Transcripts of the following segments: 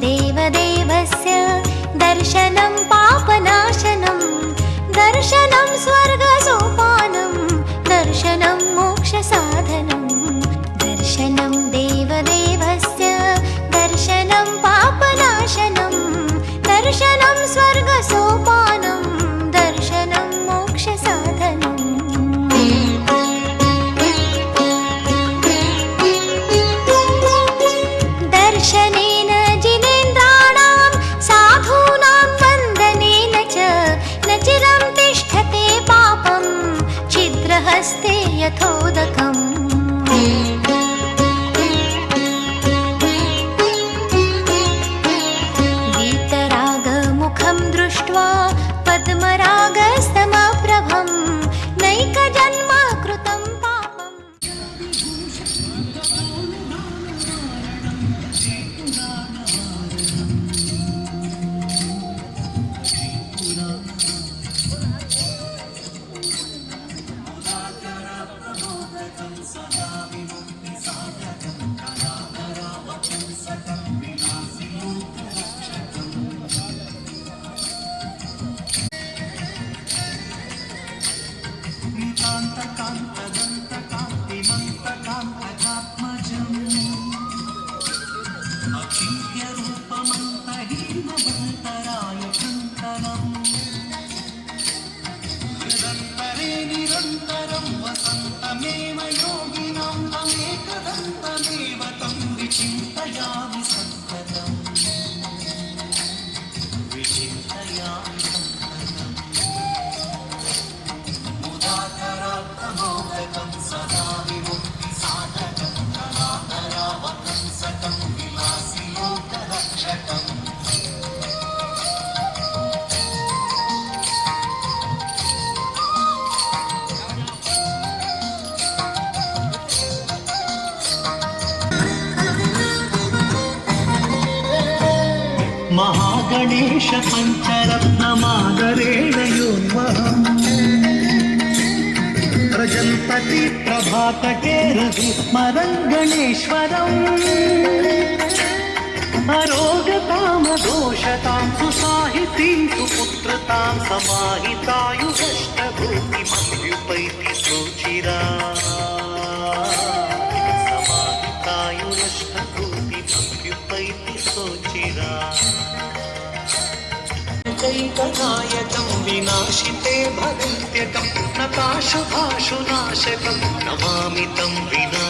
देवदेवस्य दर्शनं पापनाशनं दर्शनं स्वर्गसोपानं दर्शनं मोक्षसाधनं दर्शनं देवदेवस्य दर्शनं पापनाशनं दर्शनं स्वर्गसोपानं కోశ పంచరత్న మాదరేణయోన్మహం ప్రజల్పతి ప్రభాతకే రవి మరంగణేశ్వరం అరోగతామ దోషతాం సుసాహితీం సుపుత్రతాం సమాహితాయుష్టభూతి సోచిరా कैकनायकं विनाशिते भगन्त्यकं नताशुभाशुनाशकं नमामि तं विना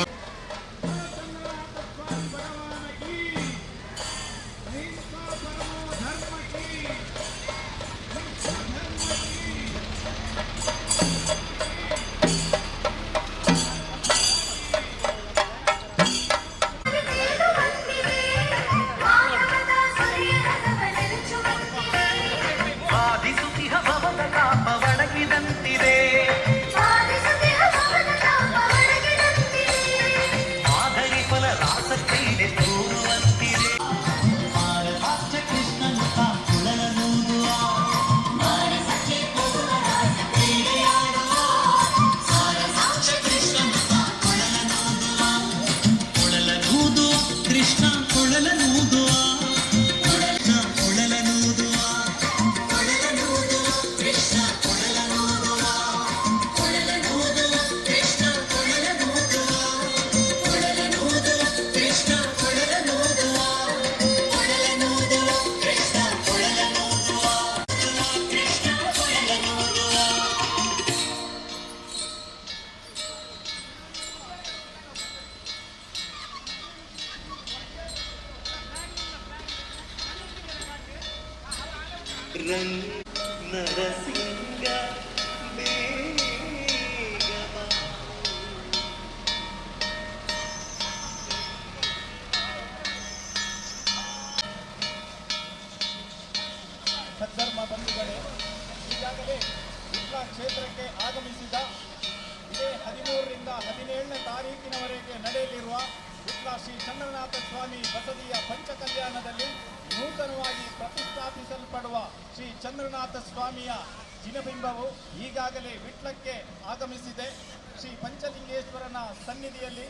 ಪಂಚಲಿಂಗೇಶ್ವರನ ಸನ್ನಿಧಿಯಲ್ಲಿ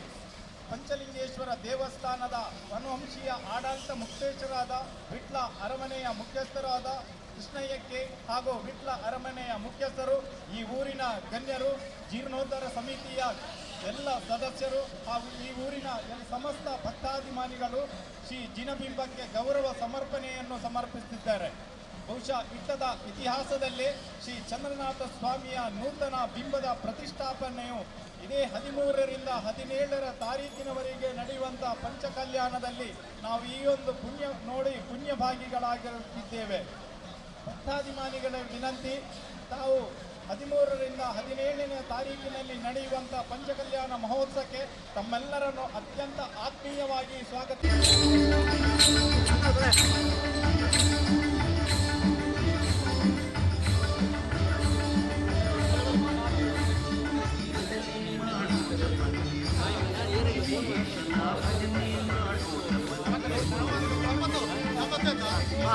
ಪಂಚಲಿಂಗೇಶ್ವರ ದೇವಸ್ಥಾನದ ವನವಂಶೀಯ ಆಡಳಿತ ಮುಕ್ತೇಶ್ವರಾದ ವಿಟ್ಲ ಅರಮನೆಯ ಮುಖ್ಯಸ್ಥರಾದ ಕೃಷ್ಣಯ್ಯಕ್ಕೆ ಹಾಗೂ ವಿಟ್ಲ ಅರಮನೆಯ ಮುಖ್ಯಸ್ಥರು, ಈ ಊರಿನ ಗಣ್ಯರು, ಜೀರ್ಣೋದ್ಧಾರ ಸಮಿತಿಯ ಎಲ್ಲ ಸದಸ್ಯರು ಹಾಗೂ ಈ ಊರಿನ ಎಲ್ಲ ಸಮಸ್ತ ಭಕ್ತಾಭಿಮಾನಿಗಳು ಶ್ರೀ ಜಿನಬಿಂಬಕ್ಕೆ ಗೌರವ ಸಮರ್ಪಣೆಯನ್ನು ಸಮರ್ಪಿಸುತ್ತಿದ್ದಾರೆ. ಬಹುಶಃ ಇಟ್ಟದ ಇತಿಹಾಸದಲ್ಲೇ ಶ್ರೀ ಚಂದ್ರನಾಥ ಸ್ವಾಮಿಯ ನೂತನ ಬಿಂಬದ ಪ್ರತಿಷ್ಠಾಪನೆಯು ಇದೇ ಹದಿಮೂರರಿಂದ ಹದಿನೇಳರ ತಾರೀಕಿನವರೆಗೆ ನಡೆಯುವಂಥ ಪಂಚಕಲ್ಯಾಣದಲ್ಲಿ ನಾವು ಈ ಒಂದು ಪುಣ್ಯ ನೋಡಿ ಪುಣ್ಯಭಾಗಿಗಳಾಗಿರುತ್ತಿದ್ದೇವೆ. ಭಕ್ತಾಭಿಮಾನಿಗಳ ವಿನಂತಿ, ತಾವು ಹದಿಮೂರರಿಂದ ಹದಿನೇಳನೇ ತಾರೀಕಿನಲ್ಲಿ ನಡೆಯುವಂಥ ಪಂಚಕಲ್ಯಾಣ ಮಹೋತ್ಸವಕ್ಕೆ ತಮ್ಮೆಲ್ಲರನ್ನು ಅತ್ಯಂತ ಆತ್ಮೀಯವಾಗಿ ಸ್ವಾಗತ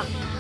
了。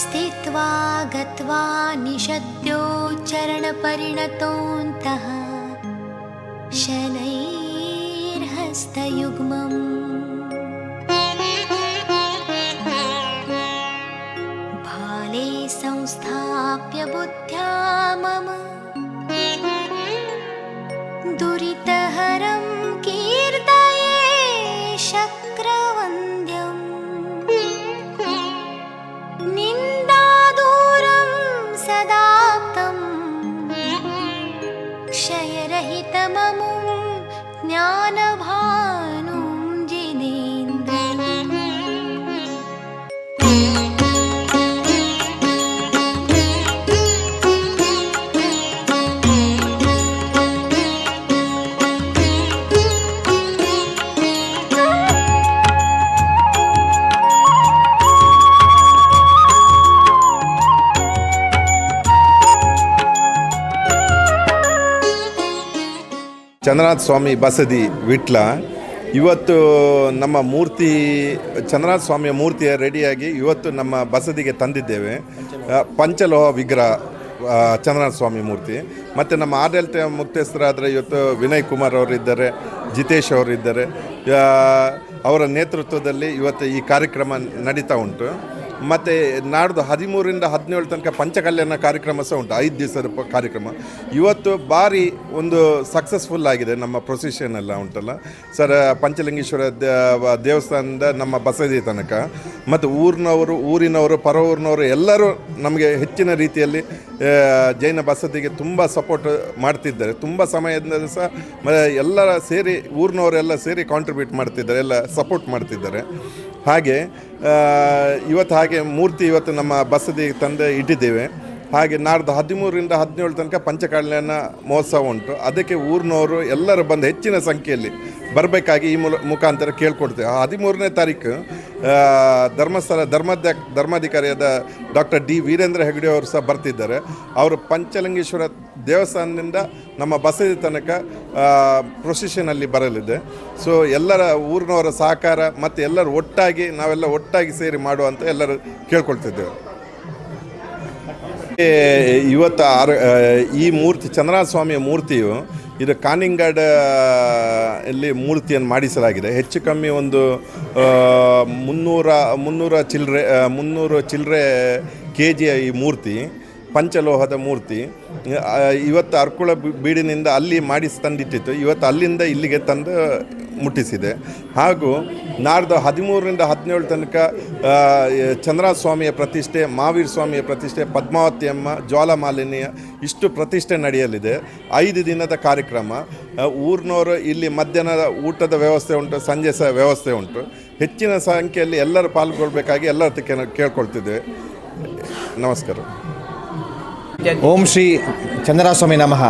स्थित्वा गत्वा निषद्यो शनैर्हस्तयुग्मम्। भाले संस्थाप्य बुद्ध्या मम। दुरित ಚಂದ್ರನಾಥ ಸ್ವಾಮಿ ಬಸದಿ ವಿಟ್ಲ. ಇವತ್ತು ನಮ್ಮ ಮೂರ್ತಿ, ಚಂದ್ರನಾಥ ಸ್ವಾಮಿಯ ಮೂರ್ತಿಯ ರೆಡಿಯಾಗಿ ಇವತ್ತು ನಮ್ಮ ಬಸದಿಗೆ ತಂದಿದ್ದೇವೆ. ಪಂಚಲೋಹ ವಿಗ್ರಹ ಚಂದ್ರನಾಥ ಸ್ವಾಮಿ ಮೂರ್ತಿ. ಮತ್ತು ನಮ್ಮ ಆಡಳಿತ ಮುಖ್ಯಸ್ಥರಾದರೆ ಇವತ್ತು ವಿನಯ್ ಕುಮಾರ್ ಅವರಿದ್ದಾರೆ, ಜಿತೇಶ್ ಅವರಿದ್ದಾರೆ. ಅವರ ನೇತೃತ್ವದಲ್ಲಿ ಇವತ್ತು ಈ ಕಾರ್ಯಕ್ರಮ ನಡೀತಾ ಉಂಟು. ಮತ್ತು ನಾಡ್ದು ಹದಿಮೂರಿಂದ ಹದಿನೇಳು ತನಕ ಪಂಚಕಲ್ಯಾಣ ಕಾರ್ಯಕ್ರಮ ಸಹ ಉಂಟು. ಐದು ದಿವಸದ ಕಾರ್ಯಕ್ರಮ. ಇವತ್ತು ಭಾರಿ ಒಂದು ಸಕ್ಸಸ್ಫುಲ್ ಆಗಿದೆ ನಮ್ಮ ಪ್ರೊಸೆಷನ್ ಎಲ್ಲ ಉಂಟಲ್ಲ. ಸರ್, ಪಂಚಲಿಂಗೇಶ್ವರ ದೇವಸ್ಥಾನದ ನಮ್ಮ ಬಸದಿ ತನಕ ಮತ್ತು ಊರಿನವರು ಊರಿನವರು ಪರ ಎಲ್ಲರೂ ನಮಗೆ ಹೆಚ್ಚಿನ ರೀತಿಯಲ್ಲಿ ಜೈನ ಬಸದಿಗೆ ತುಂಬ ಸಪೋರ್ಟ್ ಮಾಡ್ತಿದ್ದಾರೆ. ತುಂಬ ಸಮಯದಿಂದ ಸಹ ಎಲ್ಲ ಸೇರಿ ಊರಿನವರೆಲ್ಲ ಸೇರಿ ಕಾಂಟ್ರಿಬ್ಯೂಟ್ ಮಾಡ್ತಿದ್ದಾರೆ, ಎಲ್ಲ ಸಪೋರ್ಟ್ ಮಾಡ್ತಿದ್ದಾರೆ. ಹಾಗೆ ಇವತ್ತು ಹಾಗೆ ಮೂರ್ತಿ ಇವತ್ತು ನಮ್ಮ ಬಸದಿ ತಂದು ಇಟ್ಟಿದ್ದೇವೆ. ಹಾಗೆ ನಾಡ್ದು ಹದಿಮೂರರಿಂದ ಹದಿನೇಳು ತನಕ ಪಂಚಕಲ್ಯಾಣ ಮಹೋತ್ಸವ ಉಂಟು. ಅದಕ್ಕೆ ಊರಿನವರು ಎಲ್ಲರೂ ಬಂದು ಹೆಚ್ಚಿನ ಸಂಖ್ಯೆಯಲ್ಲಿ ಬರಬೇಕಾಗಿ ಈ ಮೂಲ, ಮುಖಾಂತರ ಕೇಳ್ಕೊಡ್ತೇವೆ. ಹದಿಮೂರನೇ ತಾರೀಕು ಧರ್ಮಸ್ಥಳ ಧರ್ಮಾಧ್ಯ, ಧರ್ಮಾಧಿಕಾರಿಯಾದ ಡಾಕ್ಟರ್ ಡಿ ವೀರೇಂದ್ರ ಹೆಗಡೆ ಅವರು ಸಹ ಬರ್ತಿದ್ದಾರೆ. ಅವರು ಪಂಚಲಿಂಗೇಶ್ವರ ದೇವಸ್ಥಾನದಿಂದ ನಮ್ಮ ಬಸದಿ ತನಕ ಪ್ರೊಸೆಷನಲ್ಲಿ ಬರಲಿದೆ. ಸೊ ಎಲ್ಲರ ಊರಿನವರ ಸಹಕಾರ ಮತ್ತು ಎಲ್ಲರೂ ಒಟ್ಟಾಗಿ, ನಾವೆಲ್ಲ ಒಟ್ಟಾಗಿ ಸೇರಿ ಮಾಡುವಂತ ಎಲ್ಲರೂ ಕೇಳ್ಕೊಳ್ತಿದ್ದೇವೆ. ಇವತ್ತು ಆರು ಈ ಮೂರ್ತಿ ಚಂದ್ರನಾಥ ಸ್ವಾಮಿಯ ಮೂರ್ತಿಯು ಇದು ಕಾನಿಂಗಾಡ ಇಲ್ಲಿ ಮೂರ್ತಿಯನ್ನು ಮಾಡಿಸಲಾಗಿದೆ. ಹೆಚ್ಚು ಕಮ್ಮಿ ಒಂದು ಮುನ್ನೂರ ಮುನ್ನೂರ ಚಿಲ್ಲರೆ ಮುನ್ನೂರು ಚಿಲ್ಲರೆ ಕೆ ಜಿಯ ಈ ಮೂರ್ತಿ. ಪಂಚಲೋಹದ ಮೂರ್ತಿ ಇವತ್ತು ಅರ್ಕುಳ ಬೀಡಿನಿಂದ ಅಲ್ಲಿ ಮಾಡಿಸಿ ತಂದಿಟ್ಟಿತ್ತು. ಇವತ್ತು ಅಲ್ಲಿಂದ ಇಲ್ಲಿಗೆ ತಂದು ಮುಟ್ಟಿಸಿದೆ. ಹಾಗೂ ನಾಡ್ದು ಹದಿಮೂರರಿಂದ ಹದಿನೇಳು ತನಕ ಚಂದ್ರಸ್ವಾಮಿಯ ಸ್ವಾಮಿಯ ಪ್ರತಿಷ್ಠೆ ಮಹಾವೀರ ಸ್ವಾಮಿಯ ಪ್ರತಿಷ್ಠೆ, ಪದ್ಮಾವತಿ ಅಮ್ಮ ಜ್ವಾಲಾಮಾಲಿನಿಯ ಇಷ್ಟು ಪ್ರತಿಷ್ಠೆ ನಡೆಯಲಿದೆ. ಐದು ದಿನದ ಕಾರ್ಯಕ್ರಮ. ಊರಿನವರು ಇಲ್ಲಿ ಮಧ್ಯಾಹ್ನದ ಊಟದ ವ್ಯವಸ್ಥೆ ಉಂಟು, ಸಂಜೆ ಸಹ ವ್ಯವಸ್ಥೆ ಉಂಟು. ಹೆಚ್ಚಿನ ಸಂಖ್ಯೆಯಲ್ಲಿ ಎಲ್ಲರೂ ಪಾಲ್ಗೊಳ್ಬೇಕಾಗಿ ಎಲ್ಲರ ಕೇಳ್ಕೊಳ್ತಿದ್ದೇವೆ ನಮಸ್ಕಾರ. ಓಂ ಶ್ರೀ ಚಂದ್ರಸ್ವಾಮಿ ನಮಃ.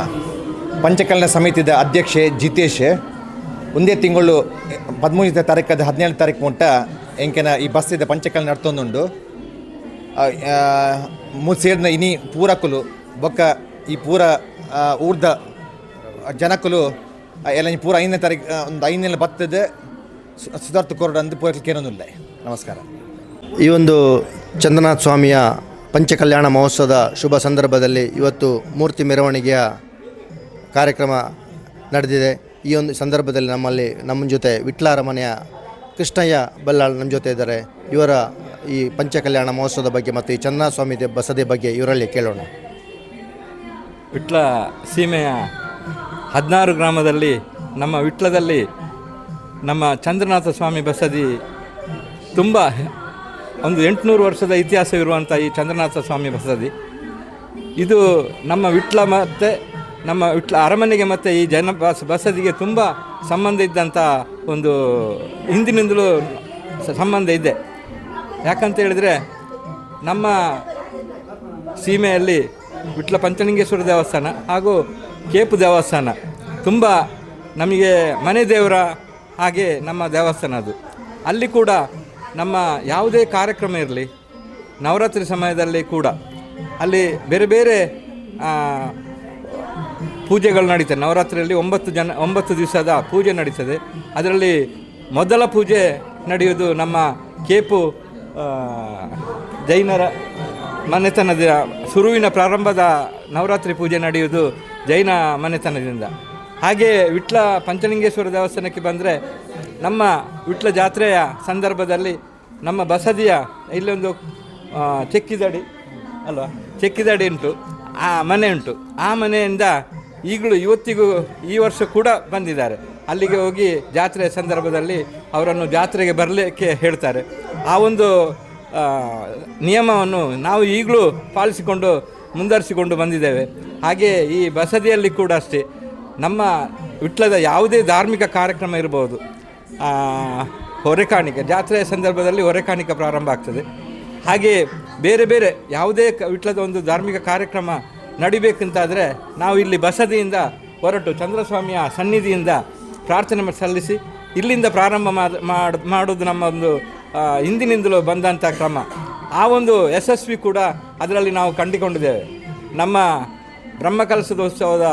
ಪಂಚಕಲ್ಯಾಣ ಸಮಿತಿದ ಅಧ್ಯಕ್ಷೆ ಜಿತೇಶ್. ಒಂದೇ ತಿಂಗಳು ಪದಿಮೂರನೇ ತಾರೀಕದ ಹದಿನೇಳು ತಾರೀಕು ಮುಟ್ಟ ಎಂಕೆನ ಈ ಬಸ್ ಇದೆ ಪಂಚಕಲ್ಯಾಣ ನಡ್ತೊಂದುಂಡು ಮೂ ಸೇರಿನ ಇನಿ ಪೂರಕುಲು ಬೊಕ್ಕ ಈ ಪೂರ ಊರ್ದ ಜನಕುಲು ಎಲ್ಲ ಪೂರ ಐದನೇ ತಾರೀಕು ಒಂದು ಐದನೇ ಬತ್ತದೆ ಸುಧಾರ್ಥ ಕೋರ್ಡ್ ಅಂದು ಪೂರಕ್ಕೆ ಕೇಳೋದಿಲ್ಲ. ನಮಸ್ಕಾರ. ಈ ಒಂದು ಚಂದ್ರನಾಥ ಸ್ವಾಮಿಯ ಪಂಚಕಲ್ಯಾಣ ಮಹೋತ್ಸವದ ಶುಭ ಸಂದರ್ಭದಲ್ಲಿ ಇವತ್ತು ಮೂರ್ತಿ ಮೆರವಣಿಗೆಯ ಕಾರ್ಯಕ್ರಮ ನಡೆದಿದೆ. ಈ ಒಂದು ಸಂದರ್ಭದಲ್ಲಿ ನಮ್ಮಲ್ಲಿ ನಮ್ಮ ಜೊತೆ ವಿಟ್ಲಾರಮನೆಯ ಕೃಷ್ಣಯ್ಯ ಬಲ್ಲಾಳ್ ನಮ್ಮ ಜೊತೆ ಇದ್ದಾರೆ. ಇವರ ಈ ಪಂಚಕಲ್ಯಾಣ ಮಹೋತ್ಸವದ ಬಗ್ಗೆ ಮತ್ತು ಈ ಚನ್ನಸ್ವಾಮಿ ಬಸದಿ ಬಗ್ಗೆ ಇವರಲ್ಲಿ ಕೇಳೋಣ. ವಿಟ್ಲ ಸೀಮೆಯ ಹದಿನಾರು ಗ್ರಾಮದಲ್ಲಿ, ನಮ್ಮ ವಿಟ್ಲದಲ್ಲಿ ನಮ್ಮ ಚಂದ್ರನಾಥ ಸ್ವಾಮಿ ಬಸದಿ ತುಂಬ ಒಂದು ಎಂಟುನೂರು ವರ್ಷದ ಇತಿಹಾಸವಿರುವಂಥ ಈ ಚಂದ್ರನಾಥ ಸ್ವಾಮಿ ಬಸದಿ ಇದು ನಮ್ಮ ವಿಟ್ಲ ಮತ್ತು ನಮ್ಮ ವಿಟ್ಲ ಅರಮನೆಗೆ ಮತ್ತು ಈ ಜನ ಬಸ್, ಬಸದಿಗೆ ತುಂಬ ಸಂಬಂಧ ಇದ್ದಂಥ ಒಂದು ಹಿಂದಿನಿಂದಲೂ ಸಂಬಂಧ ಇದೆ. ಯಾಕಂತ ಹೇಳಿದರೆ ನಮ್ಮ ಸೀಮೆಯಲ್ಲಿ ವಿಟ್ಲ ಪಂಚಲಿಂಗೇಶ್ವರ ದೇವಸ್ಥಾನ ಹಾಗೂ ಕೇಪು ದೇವಸ್ಥಾನ ತುಂಬ ನಮಗೆ ಮನೆ ದೇವರ ಹಾಗೆ ನಮ್ಮ ದೇವಸ್ಥಾನ ಅದು. ಅಲ್ಲಿ ಕೂಡ ನಮ್ಮ ಯಾವುದೇ ಕಾರ್ಯಕ್ರಮ ಇರಲಿ, ನವರಾತ್ರಿ ಸಮಯದಲ್ಲಿ ಕೂಡ ಅಲ್ಲಿ ಬೇರೆ ಬೇರೆ ಪೂಜೆಗಳು ನಡೀತದೆ. ನವರಾತ್ರಿಯಲ್ಲಿ ಒಂಬತ್ತು ಜನ, ಒಂಬತ್ತು ದಿವಸದ ಪೂಜೆ ನಡೀತದೆ. ಅದರಲ್ಲಿ ಮೊದಲ ಪೂಜೆ ನಡೆಯುವುದು ನಮ್ಮ ಕೇಪು ಜೈನರ ಮನೆತನದ ಶುರುವಿನ ಪ್ರಾರಂಭದ ನವರಾತ್ರಿ ಪೂಜೆ ನಡೆಯುವುದು ಜೈನ ಮನೆತನದಿಂದ. ಹಾಗೆ ವಿಟ್ಲ ಪಂಚಲಿಂಗೇಶ್ವರ ದೇವಸ್ಥಾನಕ್ಕೆ ಬಂದರೆ ನಮ್ಮ ವಿಟ್ಲ ಜಾತ್ರೆಯ ಸಂದರ್ಭದಲ್ಲಿ ನಮ್ಮ ಬಸದಿಯ ಇಲ್ಲೊಂದು ಚೆಕ್ಕಿದಡಿ ಅಲ್ವಾ? ಚೆಕ್ಕಿದಡಿ ಉಂಟು. ಆ ಮನೆ ಉಂಟು. ಆ ಮನೆಯಿಂದ ಈಗಲೂ ಇವತ್ತಿಗೂ ಈ ವರ್ಷ ಕೂಡ ಬಂದಿದ್ದಾರೆ. ಅಲ್ಲಿಗೆ ಹೋಗಿ ಜಾತ್ರೆಯ ಸಂದರ್ಭದಲ್ಲಿ ಅವರನ್ನು ಜಾತ್ರೆಗೆ ಬರಲಿಕ್ಕೆ ಹೇಳ್ತಾರೆ. ಆ ಒಂದು ನಿಯಮವನ್ನು ನಾವು ಈಗಲೂ ಪಾಲಿಸಿಕೊಂಡು ಮುಂದುವರಿಸಿಕೊಂಡು ಬಂದಿದ್ದೇವೆ. ಹಾಗೆ ಈ ಬಸದಿಯಲ್ಲಿ ಕೂಡ ಅಷ್ಟೇ. ನಮ್ಮ ವಿಟ್ಲದ ಯಾವುದೇ ಧಾರ್ಮಿಕ ಕಾರ್ಯಕ್ರಮ ಇರ್ಬೋದು. ಆ, ಹೊರೆಕಾಣಿಕೆ ಜಾತ್ರೆಯ ಸಂದರ್ಭದಲ್ಲಿ ಹೊರೆಕಾಣಿಕೆ ಪ್ರಾರಂಭ ಆಗ್ತದೆ. ಹಾಗೆಯೇ ಬೇರೆ ಬೇರೆ ಯಾವುದೇ ವಿಟ್ಲದ ಒಂದು ಧಾರ್ಮಿಕ ಕಾರ್ಯಕ್ರಮ ನಡಿಬೇಕಂತಾದರೆ ನಾವು ಇಲ್ಲಿ ಬಸದಿಯಿಂದ ಹೊರಟು ಚಂದ್ರಸ್ವಾಮಿಯ ಸನ್ನಿಧಿಯಿಂದ ಪ್ರಾರ್ಥನೆ ಸಲ್ಲಿಸಿ ಇಲ್ಲಿಂದ ಪ್ರಾರಂಭ ಮಾಡಿ, ಮಾಡ್ ಮಾಡೋದು ನಮ್ಮ ಒಂದು ಹಿಂದಿನಿಂದಲೂ ಬಂದಂಥ ಕ್ರಮ. ಆ ಒಂದು ಯಶಸ್ವಿ ಕೂಡ ಅದರಲ್ಲಿ ನಾವು ಕಂಡುಕೊಂಡಿದ್ದೇವೆ. ನಮ್ಮ ಬ್ರಹ್ಮಕಲಸದೋತ್ಸವದ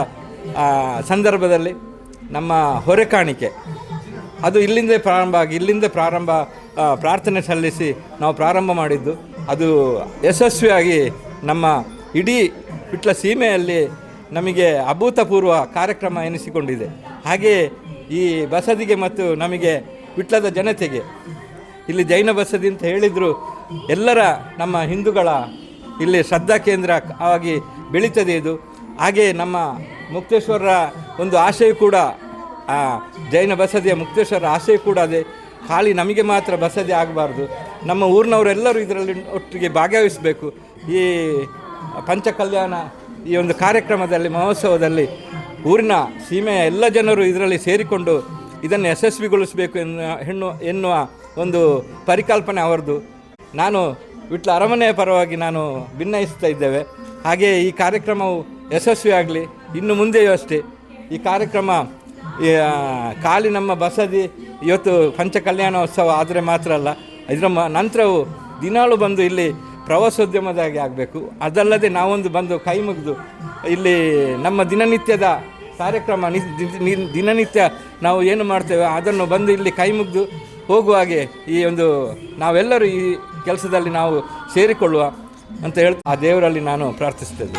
ಸಂದರ್ಭದಲ್ಲಿ ನಮ್ಮ ಹೊರೆಕಾಣಿಕೆ. ಅದು ಇಲ್ಲಿಂದ ಪ್ರಾರಂಭ ಆಗಿ, ಇಲ್ಲಿಂದ ಪ್ರಾರಂಭ ಪ್ರಾರ್ಥನೆ ಸಲ್ಲಿಸಿ ನಾವು ಪ್ರಾರಂಭ ಮಾಡಿದ್ದು. ಅದು ಯಶಸ್ವಿಯಾಗಿ ನಮ್ಮ ಇಡೀ ವಿಟ್ಲ ಸೀಮೆಯಲ್ಲಿ ನಮಗೆ ಅಭೂತಪೂರ್ವ ಕಾರ್ಯಕ್ರಮ ಎನಿಸಿಕೊಂಡಿದೆ. ಹಾಗೆಯೇ ಈ ಬಸದಿಗೆ ಮತ್ತು ನಮಗೆ ವಿಟ್ಲದ ಜನತೆಗೆ, ಇಲ್ಲಿ ಜೈನ ಬಸದಿ ಅಂತ ಹೇಳಿದರು, ಎಲ್ಲರ ನಮ್ಮ ಹಿಂದೂಗಳ ಇಲ್ಲಿ ಶ್ರದ್ಧಾ ಕೇಂದ್ರ ಆಗಿ ಬೆಳೀತದೆ ಇದು. ಹಾಗೆ ನಮ್ಮ ಮುಕ್ತೇಶ್ವರರ ಒಂದು ಆಶಯ ಕೂಡ ಆ ಜೈನ ಬಸದಿಯ ಮುಕ್ತೇಶ್ವರ ಆಸೆ ಕೂಡ ಅದೇ. ಖಾಲಿ ನಮಗೆ ಮಾತ್ರ ಬಸದಿ ಆಗಬಾರ್ದು. ನಮ್ಮ ಊರಿನವರೆಲ್ಲರೂ ಇದರಲ್ಲಿ ಒಟ್ಟಿಗೆ ಭಾಗವಹಿಸಬೇಕು. ಈ ಪಂಚಕಲ್ಯಾಣ ಈ ಒಂದು ಕಾರ್ಯಕ್ರಮದಲ್ಲಿ, ಮಹೋತ್ಸವದಲ್ಲಿ ಊರಿನ ಸೀಮೆಯ ಎಲ್ಲ ಜನರು ಇದರಲ್ಲಿ ಸೇರಿಕೊಂಡು ಇದನ್ನು ಯಶಸ್ವಿಗೊಳಿಸಬೇಕು ಎನ್ನುವ, ಹೆಣ್ಣು, ಎನ್ನುವ ಒಂದು ಪರಿಕಲ್ಪನೆ ಅವರದು. ನಾನು ವಿಟ್ಲ ಅರಮನೆಯ ಪರವಾಗಿ ನಾನು ಭಿನ್ನಯಿಸ್ತಾ ಇದ್ದೇವೆ. ಹಾಗೆಯೇ ಈ ಕಾರ್ಯಕ್ರಮವು ಯಶಸ್ವಿಯಾಗಲಿ, ಇನ್ನು ಮುಂದೆಯೂ ಅಷ್ಟೇ. ಈ ಕಾರ್ಯಕ್ರಮ ಖಾಲಿ ನಮ್ಮ ಬಸದಿ ಇವತ್ತು ಪಂಚಕಲ್ಯಾಣೋತ್ಸವ ಆದರೆ ಮಾತ್ರ ಅಲ್ಲ, ಇದರ ಮ, ನಂತರವು ದಿನಾಳು ಬಂದು ಇಲ್ಲಿ ಪ್ರವಾಸೋದ್ಯಮದಾಗಿ ಆಗಬೇಕು. ಅದಲ್ಲದೆ ನಾವೊಂದು ಬಂದು ಕೈ ಮುಗಿದು ಇಲ್ಲಿ ನಮ್ಮ ದಿನನಿತ್ಯದ ಕಾರ್ಯಕ್ರಮ ದಿನನಿತ್ಯ ನಾವು ಏನು ಮಾಡ್ತೇವೆ ಅದನ್ನು ಬಂದು ಇಲ್ಲಿ ಕೈ ಮುಗಿದು ಹೋಗುವ ಹಾಗೆ ಈ ಒಂದು ನಾವೆಲ್ಲರೂ ಈ ಕೆಲಸದಲ್ಲಿ ನಾವು ಸೇರಿಕೊಳ್ಳುವ ಅಂತ ಹೇಳ್ತಾ ಆ ದೇವರಲ್ಲಿ ನಾನು ಪ್ರಾರ್ಥಿಸ್ತೇನೆ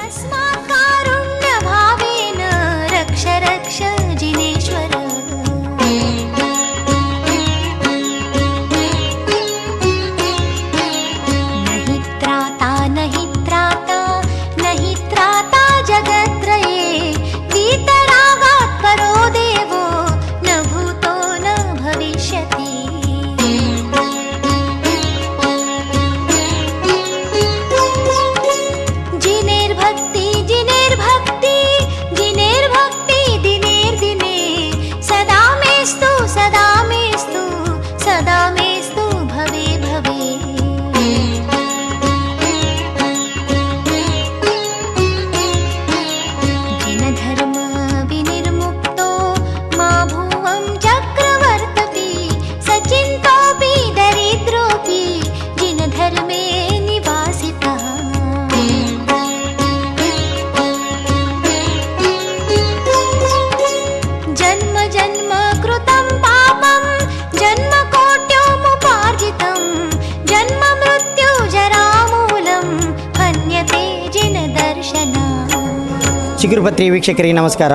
ಚಿಗುರುಪತ್ರಿ ವೀಕ್ಷಕರಿಗೆ ನಮಸ್ಕಾರ.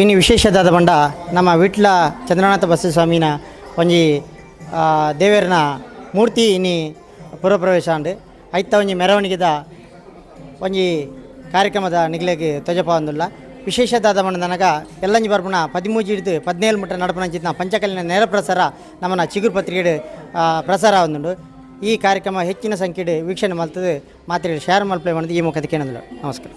ಇನ್ನು ವಿಶೇಷದಾದ ಬಂಡ ನಮ್ಮ ವಿಟ್ಲ ಚಂದ್ರನಾಥ ಬಸವಸ್ವಾಮಿನ ಒಂಜಿ ದೇವರನ ಮೂರ್ತಿ ಇನ್ನಿ ಪುರಪ್ರವೇಶ ಅಂಡ್ ಐತ ಒಂಜಿ ಮೆರವಣಿಗೆದ ಒಂಜಿ ಕಾರ್ಯಕ್ರಮದ ನಿಗ್ಲೆಗೆ ತ್ವಜಪ ಅಂದುಲ್ಲ. ವಿಶೇಷದಾದ ಬಂಡ ನನಗ ಎಲ್ಲಂಜಿ ಬರ್ಬಣ ಪದಿಮೂಜಿ ಹಿಡಿದು ಪದಿನೇಳು ಮುಟ್ಟ ನಡಪನಂಚಿನ ಪಂಚಕಲಿನ ನೇರ ಪ್ರಸಾರ ನಮ್ಮನ ಚಿಗುರು ಪತ್ರಿಕೆಡು ಪ್ರಸಾರ ಆವೊಂದುಂಡು ಈ ಕಾರ್ಯಕ್ರಮ ಹೆಚ್ಚಿನ ಸಂಖ್ಯೆಡ್ ವೀಕ್ಷಣೆ ಮಲ್ತದೆ. ಮಾತ್ರ ಶೇರ್ ಮಲ್ಪೆ ಮಾಡಿದ ಈ ಮುಖದ ಕೇಳಿದ್ರು ನಮಸ್ಕಾರ.